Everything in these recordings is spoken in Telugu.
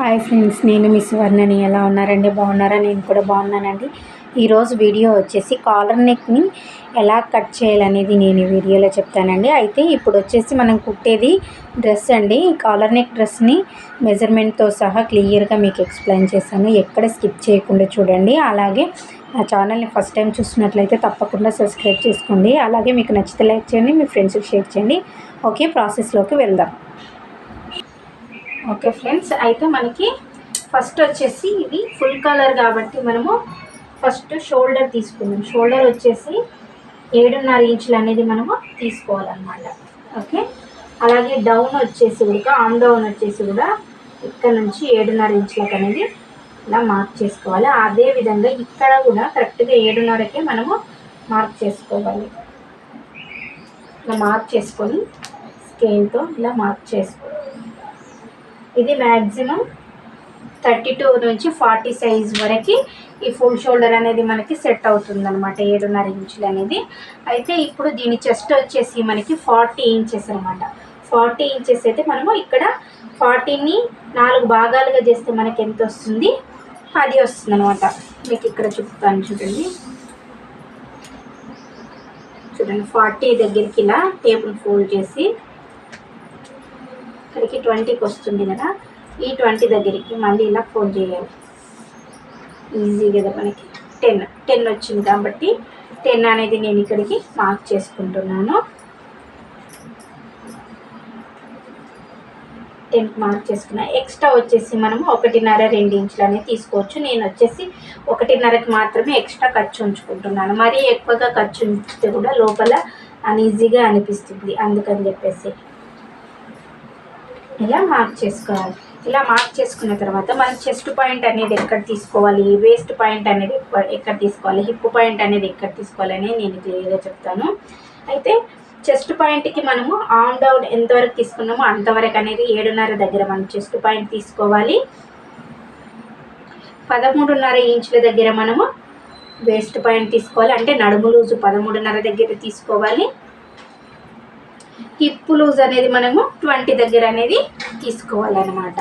హాయ్ ఫ్రెండ్స్ నేను మిస్ వర్ణని ఎలా ఉన్నారండి? బాగున్నారా? నేను కూడా బాగున్నానండి. ఈరోజు వీడియో వచ్చేసి కాలర్ నెక్ని ఎలా కట్ చేయాలనేది నేను ఈ వీడియోలో చెప్తానండి. అయితే ఇప్పుడు వచ్చేసి మనం కుట్టేది డ్రెస్ అండి. కాలర్ నెక్ డ్రెస్ని మెజర్మెంట్తో సహా క్లియర్గా మీకు ఎక్స్ప్లెయిన్ చేస్తాను. ఎక్కడ స్కిప్ చేయకుండా చూడండి. అలాగే నా ఛానల్ని ఫస్ట్ టైం చూస్తున్నట్లయితే తప్పకుండా సబ్స్క్రైబ్ చేసుకోండి. అలాగే మీకు నచ్చితే లైక్ చేయండి మీ ఫ్రెండ్స్కి షేర్ చేయండి. ఓకే ప్రాసెస్లోకి వెళ్దాం. ఓకే ఫ్రెండ్స్ అయితే మనకి ఫస్ట్ వచ్చేసి ఇది ఫుల్ కలర్ కాబట్టి మనము ఫస్ట్ షోల్డర్ తీసుకుందాం. షోల్డర్ వచ్చేసి ఏడున్నర ఇంచులు అనేది మనము తీసుకోవాలన్నమాట. ఓకే? అలాగే డౌన్ వచ్చేసి కూడా ఆమ్ డౌన్ వచ్చేసి కూడా ఇక్కడ నుంచి ఏడున్నర ఇంచులకు అనేది ఇలా మార్క్ చేసుకోవాలి. అదే విధంగా ఇక్కడ కూడా కరెక్ట్గా ఏడున్నరకే మనము మార్క్ చేసుకోవాలి. ఇలా మార్క్ చేసుకొని స్కేల్తో ఇలా మార్క్ చేసుకోవాలి ఇది మ్యాక్సిమం థర్టీ టూ నుంచి ఫార్టీ సైజ్ వరకు ఈ ఫుల్ షోల్డర్ అనేది మనకి సెట్ అవుతుంది అనమాట ఏడున్నర ఇంచులు అనేది. అయితే ఇప్పుడు దీని చెస్ట్ వచ్చేసి మనకి ఫార్టీ ఇంచెస్ అనమాట ఫార్టీ ఇంచెస్ అయితే మనము ఇక్కడ ఫార్టీని నాలుగు భాగాలుగా చేస్తే మనకి ఎంత వస్తుంది? పది వస్తుంది అనమాట మీకు ఇక్కడ చూపుతాను చూడండి. చూడండి ఫార్టీ దగ్గరికి ఇలా టేబుల్ ఫోల్డ్ చేసి ఇక్కడికి ట్వంటీకి వస్తుంది కదా. ఈ ట్వంటీ దగ్గరికి మళ్ళీ ఇలా ఫోల్డ్ చేయాలి. ఈజీ కదా మనకి. టెన్ టెన్ వచ్చింది కాబట్టి టెన్ అనేది నేను ఇక్కడికి మార్క్ చేసుకుంటున్నాను. టెన్త్ మార్క్ చేసుకున్నా. ఎక్స్ట్రా వచ్చేసి మనము ఒకటిన్నర రెండు ఇంచులు అనేది తీసుకోవచ్చు. నేను వచ్చేసి ఒకటిన్నరకి మాత్రమే ఎక్స్ట్రా ఖర్చు ఉంచుకుంటున్నాను. మరీ ఎక్కువగా ఖర్చు ఉంచితే కూడా లోపల అన్ఈజీగా అనిపిస్తుంది. అందుకని చెప్పేసి. ఇలా మార్క్ చేసుకోవాలి. ఇలా మార్క్ చేసుకున్న తర్వాత మనం చెస్ట్ పాయింట్ అనేది ఎక్కడ తీసుకోవాలి? వేస్ట్ పాయింట్ అనేది ఎక్కడ తీసుకోవాలి? హిప్ పాయింట్ అనేది ఎక్కడ తీసుకోవాలి అని నేను క్లియర్గా చెప్తాను. అయితే చెస్ట్ పాయింట్కి మనము ఆన్ డౌన్ ఎంతవరకు తీసుకున్నామో అంతవరకు అనేది ఏడున్నర దగ్గర మనం చెస్ట్ పాయింట్ తీసుకోవాలి. పదమూడున్నర ఇంచుల దగ్గర మనము వేస్ట్ పాయింట్ తీసుకోవాలి. అంటే నడుము లూజు పదమూడున్నర దగ్గర తీసుకోవాలి. హిప్ లూజ్ అనేది మనము ట్వంటీ దగ్గర అనేది తీసుకోవాలన్నమాట.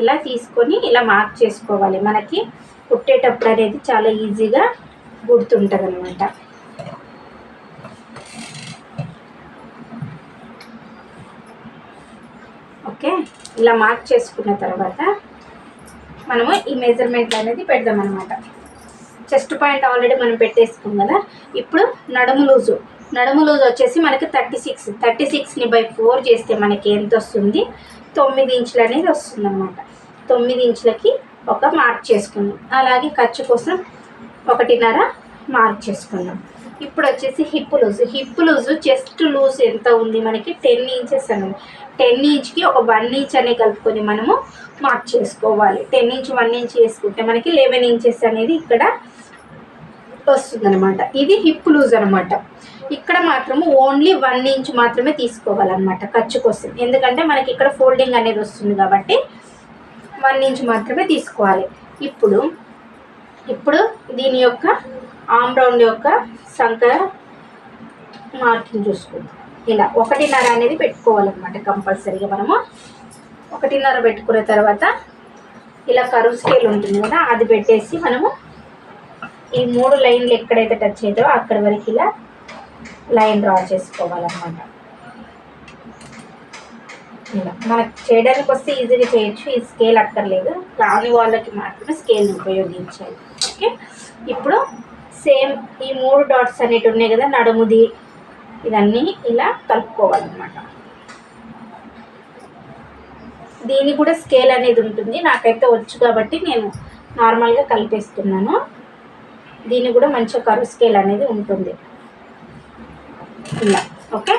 ఇలా తీసుకొని ఇలా మార్క్ చేసుకోవాలి. మనకి కుట్టేటప్పుడు అనేది చాలా ఈజీగా గుర్తుంటుంది అనమాట ఓకే ఇలా మార్క్ చేసుకున్న తర్వాత మనము ఈ మెజర్మెంట్ అనేది పెడదాం అనమాట చెస్ట్ పాయింట్ ఆల్రెడీ మనం పెట్టేసుకున్నాం కదా? ఇప్పుడు నడుము లూజు నడుము లూజ్ వచ్చేసి మనకి థర్టీ సిక్స్. థర్టీ సిక్స్ని బై ఫోర్ చేస్తే మనకి ఎంత వస్తుంది? తొమ్మిది ఇంచులు అనేది వస్తుంది అనమాట తొమ్మిది ఇంచులకి ఒక మార్క్ చేసుకుందాం. అలాగే ఖర్చు కోసం ఒకటిన్నర మార్క్ చేసుకుందాం. ఇప్పుడు వచ్చేసి hip loose. Hip loose chest loose ఎంత ఉంది మనకి? టెన్ ఇంచెస్ అనేది టెన్ ఇంచ్కి ఒక వన్ ఇంచ్ అనే కలుపుకొని మనము మార్క్ చేసుకోవాలి. టెన్ ఇంచ్ వన్ ఇంచ్ చేసుకుంటే మనకి లెవెన్ ఇంచెస్ అనేది ఇక్కడ వస్తుంది అనమాట ఇది హిప్ లూజ్ అనమాట ఇక్కడ మాత్రము ఓన్లీ వన్ ఇంచ్ మాత్రమే తీసుకోవాలన్నమాట ఖర్చు కోసం ఎందుకంటే మనకి ఇక్కడ ఫోల్డింగ్ అనేది వస్తుంది కాబట్టి వన్ ఇంచ్ మాత్రమే తీసుకోవాలి. ఇప్పుడు ఇప్పుడు దీని యొక్క ఆమ్ రౌండ్ యొక్క సంఖ మార్కింగ్ చూసుకుందాం. ఇలా ఒకటిన్నర అనేది పెట్టుకోవాలన్నమాట కంపల్సరీగా మనము. ఒకటిన్నర పెట్టుకున్న తర్వాత ఇలా కరువు స్కేల్ ఉంటుంది కదా అది పెట్టేసి మనము ఈ మూడు లైన్లు ఎక్కడైతే టచ్ అవుతాయో అక్కడి వరకు ఇలా లైన్ డ్రా చేసుకోవాలన్నమాట. ఇలా మనకు చేయడానికి వస్తే ఈజీగా చేయొచ్చు. ఈ స్కేల్ అక్కర్లేదు. రాని వాళ్ళకి మాత్రమే స్కేల్ని ఉపయోగించాలి. ఓకే? ఇప్పుడు సేమ్ ఈ మూడు డాట్స్ అనేవి ఉన్నాయి కదా నడుముది ఇవన్నీ ఇలా కలుపుకోవాలన్నమాట. దీని కూడా స్కేల్ అనేది ఉంటుంది. నాకైతే వచ్చు కాబట్టి నేను నార్మల్గా కలిపేస్తున్నాను. దీన్ని కూడా మంచిగా కరువు స్కేల్ అనేది ఉంటుంది. ఇలా ఓకే?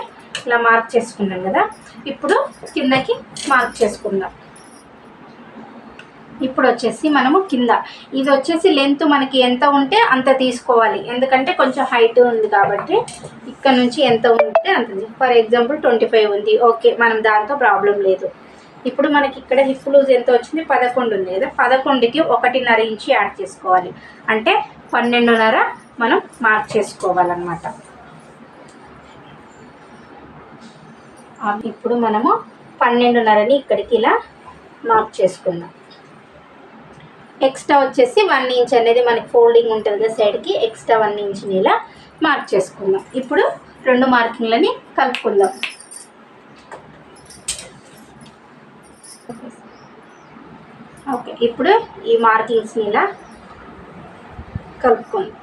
ఇలా మార్క్ చేసుకున్నాం కదా? ఇప్పుడు కిందకి మార్క్ చేసుకుందాం. ఇప్పుడు వచ్చేసి మనము కింద. ఇది వచ్చేసి లెంత్ మనకి ఎంత ఉంటే అంత తీసుకోవాలి. ఎందుకంటే కొంచెం హైట్ ఉంది కాబట్టి ఇక్కడ నుంచి ఎంత ఉంటే అంత ఫర్ ఎగ్జాంపుల్ ట్వంటీ ఫైవ్ ఉంది. ఓకే మనం దాంతో ప్రాబ్లం లేదు. ఇప్పుడు మనకి ఇక్కడ హిప్ లూజ్ ఎంత వచ్చింది? పదకొండు ఉంది కదా? పదకొండుకి ఒకటిన్నర ఇంచి యాడ్ చేసుకోవాలి. అంటే పన్నెండున్నర మనం మార్క్ చేసుకోవాలన్నమాట. ఇప్పుడు మనము పన్నెండున్నరని ఇక్కడికి ఇలా మార్క్ చేసుకుందాం. ఎక్స్ట్రా వచ్చేసి వన్ ఇంచ్ అనేది మనకి ఫోల్డింగ్ ఉంటుంది కదా సైడ్కి ఎక్స్ట్రా వన్ ఇంచ్ని ఇలా మార్క్ చేసుకుందాం. ఇప్పుడు రెండు మార్కింగ్లని కలుపుకుందాం. ఓకే. ఇప్పుడు ఈ మార్కింగ్స్ని ఇలా కలుపుకుందాం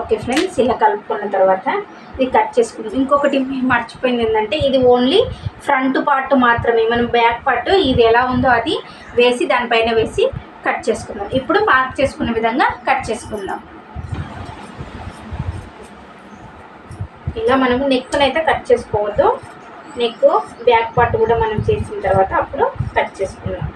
ఓకే ఫ్రెండ్స్ ఇలా కలుపుకున్న తర్వాత ఇది కట్ చేసుకుందాం. ఇంకొకటి మర్చిపోయింది ఏంటంటే ఇది ఓన్లీ ఫ్రంట్ పార్ట్ మాత్రమే. మనం బ్యాక్ పార్ట్ ఇది ఎలా ఉందో అది వేసి దానిపైన వేసి కట్ చేసుకుందాం. ఇప్పుడు మార్క్ చేసుకున్న విధంగా కట్ చేసుకుందాం. ఇలా మనము నెక్కునైతే కట్ చేసుకోవద్దు. నెక్ బ్యాక్ పార్ట్ కూడా మనం చేసిన తర్వాత అప్పుడు కట్ చేసుకుందాం.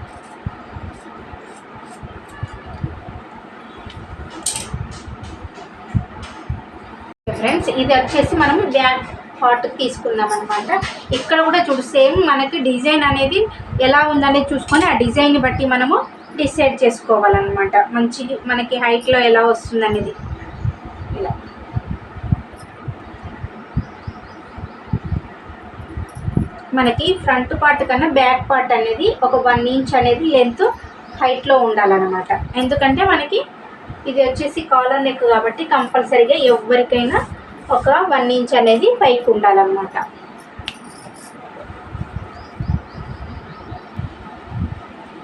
ఫ్రెండ్స్ ఇది వచ్చేసి మనం బ్యాక్ పార్ట్ తీసుకుందాం అనమాట ఇక్కడ కూడా చూడు సేమ్ మనకి డిజైన్ అనేది ఎలా ఉందనేది చూసుకొని ఆ డిజైన్ బట్టి మనము డిసైడ్ చేసుకోవాలన్నమాట. మంచి మనకి హైట్లో ఎలా వస్తుంది అనేది ఇలా మనకి ఫ్రంట్ పార్ట్ కన్నా బ్యాక్ పార్ట్ అనేది ఒక వన్ ఇంచ్ అనేది లెంత్ హైట్లో ఉండాలన్నమాట. ఎందుకంటే మనకి ఇది వచ్చేసి కాలర్ నెక్ కాబట్టి కంపల్సరీగా ఎవరికైనా ఒక వన్ ఇంచ్ అనేది పైకి ఉండాలన్నమాట.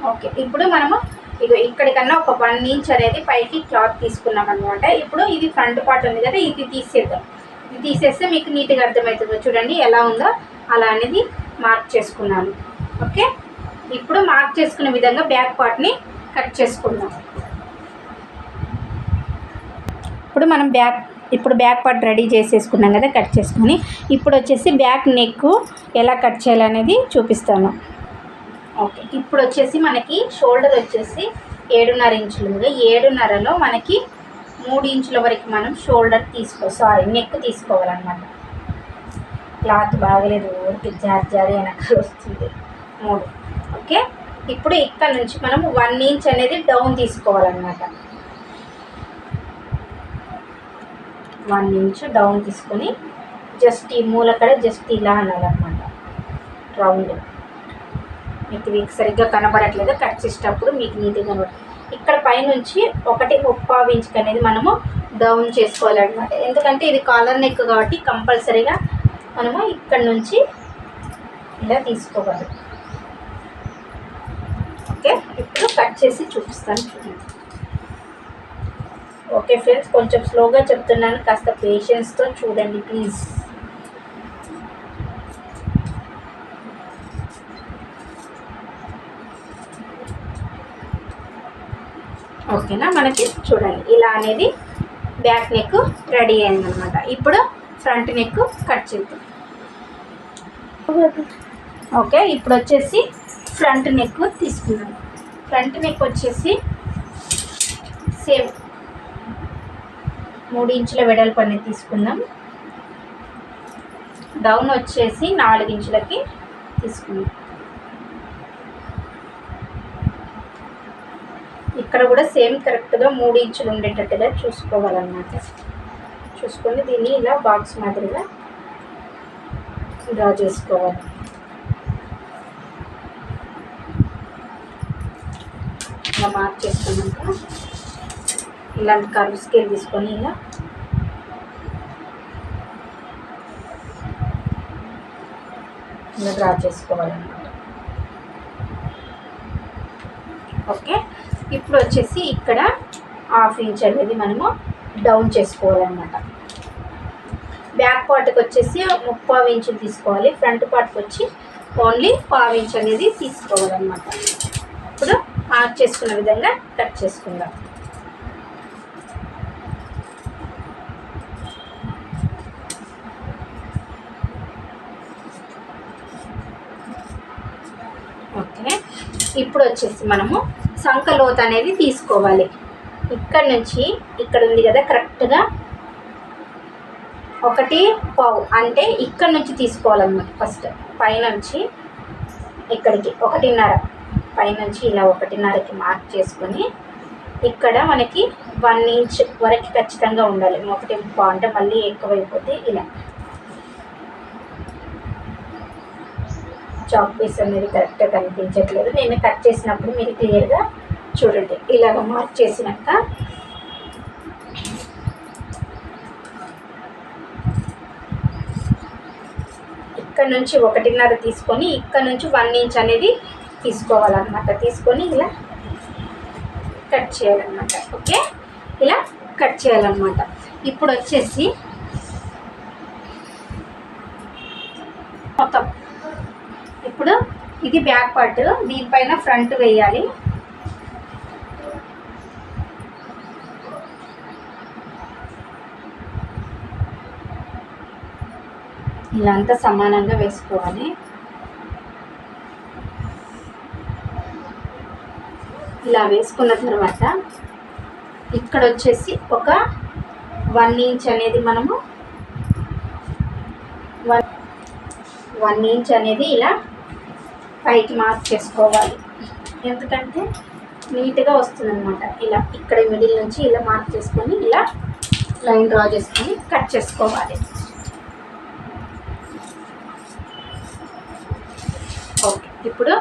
ఓకే ఇప్పుడు మనము ఇగో ఇక్కడికన్నా ఒక వన్ ఇంచ్ అనేది పైకి క్లాత్ తీసుకున్నాం అనమాట ఇప్పుడు ఇది ఫ్రంట్ పార్ట్ ఉంది కదా ఇది తీసేద్దాం. ఇది తీసేస్తే మీకు నీట్గా అర్థమవుతుందో చూడండి ఎలా ఉందో. అలా అనేది మార్క్ చేసుకున్నాను. ఓకే? ఇప్పుడు మార్క్ చేసుకునే విధంగా బ్యాక్ పార్ట్ని కట్ చేసుకుందాం. ఇప్పుడు మనం బ్యాక్ ఇప్పుడు బ్యాక్ పార్ట్ రెడీ చేసేసుకున్నాం కదా కట్ చేసుకొని ఇప్పుడు వచ్చేసి బ్యాక్ నెక్ ఎలా కట్ చేయాలనేది చూపిస్తాను. ఓకే ఇప్పుడు వచ్చేసి మనకి షోల్డర్ వచ్చేసి ఏడున్నర ఇంచులు ఏడున్నరలో మనకి మూడు ఇంచుల వరకు మనం షోల్డర్ తీసుకో సారీ నెక్ తీసుకోవాలన్నమాట. క్లాత్ బాగలేదు ఊరికి జారి జారి వెనకాల వస్తుంది. మూడు. ఓకే? ఇప్పుడు ఇక్కడ నుంచి మనం వన్ ఇంచ్ అనేది డౌన్ తీసుకోవాలన్నమాట. వన్ ఇంచ్ డౌన్ తీసుకొని జస్ట్ ఈ మూలకడ జస్ట్ ఇలా అనాలన్నమాట. రౌండ్. మీకు మీకు సరిగ్గా కనబడట్లేదు కట్ చేసేటప్పుడు మీకు నీట్గా ఇక్కడ పైనుంచి ఒకటి ముప్పావు ఇంచుకి అనేది మనము డౌన్ చేసుకోవాలన్నమాట. ఎందుకంటే ఇది కాలర్ నెక్ కాబట్టి కంపల్సరీగా మనము ఇక్కడ నుంచి ఇలా తీసుకోవాలి. ఓకే? ఇప్పుడు కట్ చేసి చూపిస్తాను చూడండి. ఓకే ఫ్రెండ్స్ కొంచెం స్లోగా చెప్తున్నాను కాస్త పేషెన్స్తో చూడండి ప్లీజ్. ఓకేనా? మనకి చూడండి ఇలా అనేది బ్యాక్ నెక్ రెడీ అయిందనమాట ఇప్పుడు ఫ్రంట్ నెక్ కట్ చేద్దాం. ఓకే ఇప్పుడు వచ్చేసి ఫ్రంట్ నెక్ తీసుకున్నాం ఫ్రంట్ నెక్ వచ్చేసి సేమ్ మూడు ఇంచుల వెడల్పు అనేది తీసుకుందాం. డౌన్ వచ్చేసి నాలుగు ఇంచులకి తీసుకుందాం. ఇక్కడ కూడా సేమ్ కరెక్ట్గా మూడు ఇంచులు ఉండేటట్టుగా చూసుకోవాలన్నమాట. చూసుకొని దీన్ని ఇలా బాక్స్ మాదిరిగా డ్రా చేసుకోవాలి ఇలా మార్క్ చేసుకున్నాక ఇలాంటి కర్వ్ స్కేల్ తీసుకొని ఇలా ఇలా డ్రా చేసుకోవాలన్నమాట. ఓకే ఇప్పుడు వచ్చేసి ఇక్కడ హాఫ్ ఇంచ్ అనేది మనము డౌన్ చేసుకోవాలన్నమాట. బ్యాక్ పార్ట్కి వచ్చేసి ముప్పావు ఇంచులు తీసుకోవాలి. ఫ్రంట్ పార్ట్కి వచ్చి ఓన్లీ పావు ఇంచ్ అనేది తీసుకోవాలన్నమాట. ఇప్పుడు ఆర్క్ చేసుకున్న విధంగా కట్ చేసుకుందాం. ఓకే. ఇప్పుడు వచ్చేసి మనము సంఖలోత అనేది తీసుకోవాలి. ఇక్కడ నుంచి ఇక్కడ ఉంది కదా కరెక్ట్గా ఒకటి పావు అంటే ఇక్కడ నుంచి తీసుకోవాలన్నమాట ఫస్ట్ పైనుంచి ఇక్కడికి ఒకటిన్నర పైనుంచి ఇలా ఒకటిన్నరకి మార్క్ చేసుకొని ఇక్కడ మనకి వన్ ఇంచ్ వరకు ఖచ్చితంగా ఉండాలి. ఒకటి పావు అంటే మళ్ళీ ఎక్కువైపోతే ఇలా. చాక్ పీస్ అనేది కరెక్ట్గా కనిపించట్లేదు. నేను కట్ చేసినప్పుడు మీరు క్లియర్గా చూడండి. ఇలాగ మార్క్ చేసినాక ఇక్కడ నుంచి ఒకటిన్నర తీసుకొని ఇక్కడ నుంచి వన్ ఇంచ్ అనేది తీసుకోవాలన్నమాట. తీసుకొని ఇలా కట్ చేయాలన్నమాట. ఓకే ఇలా కట్ చేయాలన్నమాట. ఇప్పుడు వచ్చేసి మొత్తం. ఇప్పుడు ఇది బ్యాక్ పార్ట్ దీనిపైన ఫ్రంట్ వేయాలి. ఇలా అంతా సమానంగా వేసుకోవాలి. ఇలా వేసుకున్న తర్వాత ఇక్కడ వచ్చేసి ఒక వన్ ఇంచ్ అనేది మనము వన్ వన్ ఇంచ్ అనేది ఇలా పైకి మార్క్ చేసుకోవాలి. ఎందుకంటే నీట్గా వస్తుంది అనమాట ఇలా ఇక్కడ మిడిల్ నుంచి ఇలా మార్క్ చేసుకొని ఇలా లైన్ డ్రా చేసుకొని కట్ చేసుకోవాలి ఓకే ఇప్పుడు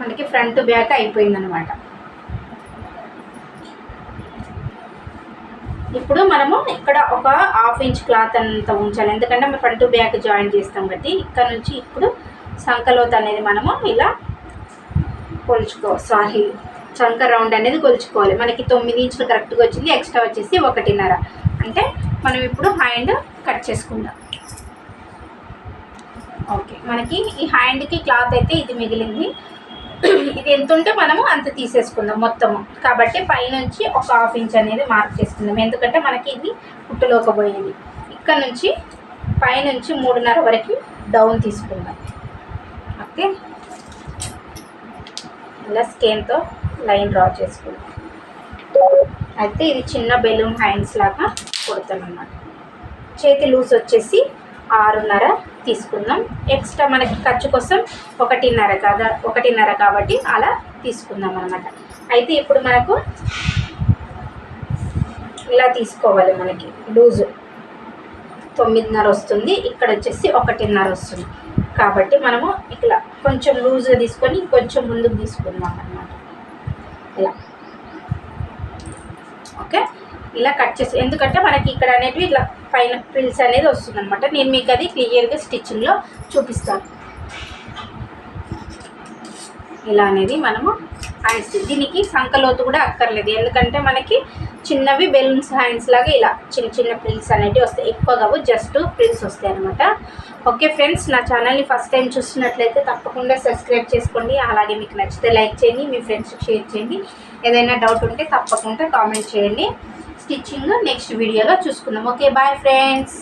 మనకి ఫ్రంట్ బ్యాక్ అయిపోయిందనమాట ఇప్పుడు మనము ఇక్కడ ఒక హాఫ్ ఇంచ్ క్లాత్ అంత ఉంచాలి. ఎందుకంటే మనం ఫ్రంట్ బ్యాక్ జాయిన్ చేస్తాం కాబట్టి ఇక్కడ నుంచి ఇప్పుడు సంకలోత అనేది మనము ఇలా కొలుచుకో సారీ చంక రౌండ్ అనేది కొలుచుకోవాలి. మనకి తొమ్మిది ఇంచులు కరెక్ట్గా వచ్చింది ఎక్స్ట్రా వచ్చేసి ఒకటిన్నర. అంటే మనం ఇప్పుడు హ్యాండ్ కట్ చేసుకుందాం. ఓకే. మనకి ఈ హ్యాండ్కి క్లాత్ అయితే ఇది మిగిలింది. ఇది ఎంత ఉంటే మనము అంత తీసేసుకుందాం మొత్తము. కాబట్టి పైనుంచి ఒక హాఫ్ ఇంచ్ అనేది మార్క్ చేసుకుందాం ఎందుకంటే మనకి ఇది పుట్టులోకి పోయింది ఇక్కడ నుంచి పైనుంచి మూడున్నర వరకు డౌన్ తీసుకుందాం. ఓకే. ఇలా స్కేన్తో లైన్ డ్రా చేసుకుందాం. అయితే ఇది చిన్న బెలూన్ హ్యాండ్స్ లాగా కుడతాం అన్నమాట చేతి లూజ్ వచ్చేసి ఆరున్నర తీసుకుందాం. ఎక్స్ట్రా మనకి ఖర్చు కోసం ఒకటిన్నర కదా ఒకటిన్నర కాబట్టి అలా తీసుకుందాం అనమాట అయితే ఇప్పుడు మనకు ఇలా తీసుకోవాలి మనకి లూజు. తొమ్మిదిన్నర వస్తుంది ఇక్కడ వచ్చేసి ఒకటిన్నర వస్తుంది. కాబట్టి మనము ఇట్లా కొంచెం లూజ్గా తీసుకొని కొంచెం ముందుకు తీసుకుందాం అన్నమాట. ఇలా. ఓకే? ఇలా కట్ చేసి ఎందుకంటే మనకి ఇక్కడ అనేటివి ఇట్లా పైన ప్రిల్స్ అనేది వస్తుంది అనమాట నేను మీకు అది క్లియర్గా స్టిచ్చింగ్లో చూపిస్తాను. ఇలా అనేది మనము హ్యాండ్స్ దీనికి సంకలోతు కూడా అక్కర్లేదు. ఎందుకంటే మనకి చిన్నవి బెలూన్స్ హ్యాండ్స్ లాగా ఇలా చిన్న చిన్న ప్రిల్స్ అనేటివి వస్తాయి. ఎక్కువ కావు జస్ట్ ప్రిల్స్ వస్తాయి అనమాట ఓకే ఫ్రెండ్స్ నా ఛానల్ని ఫస్ట్ టైం చూస్తున్నట్లయితే తప్పకుండా సబ్స్క్రైబ్ చేసుకోండి. అలాగే మీకు నచ్చితే లైక్ చేయండి మీ ఫ్రెండ్స్కి షేర్ చేయండి. ఏదైనా డౌట్ ఉంటే తప్పకుండా కామెంట్ చేయండి. స్టిచ్చింగ్ నెక్స్ట్ వీడియోలో చూసుకుందాం. Okay bye friends.